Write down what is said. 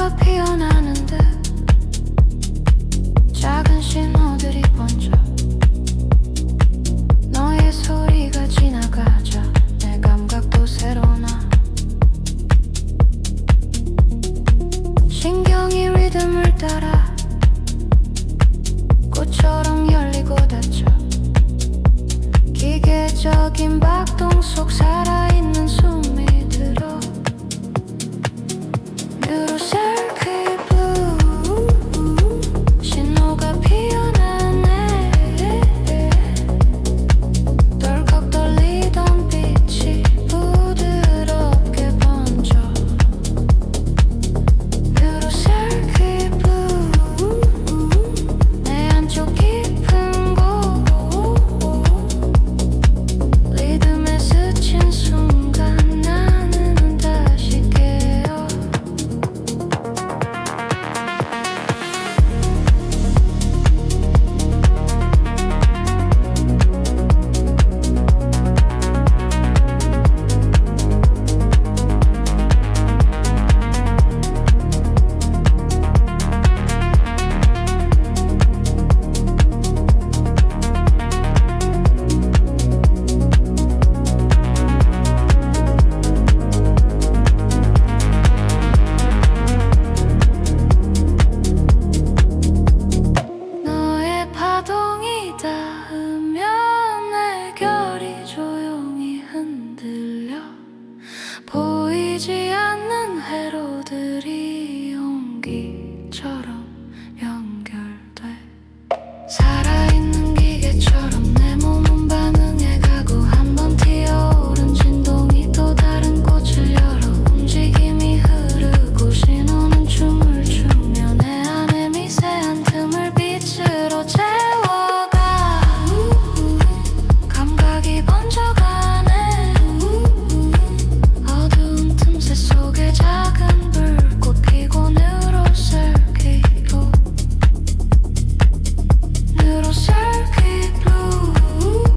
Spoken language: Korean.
꽃가 피어나는 듯 작은 신호들이 번져 너의 소리가 지나가자 내 감각도 새로나 신경이 리듬을 따라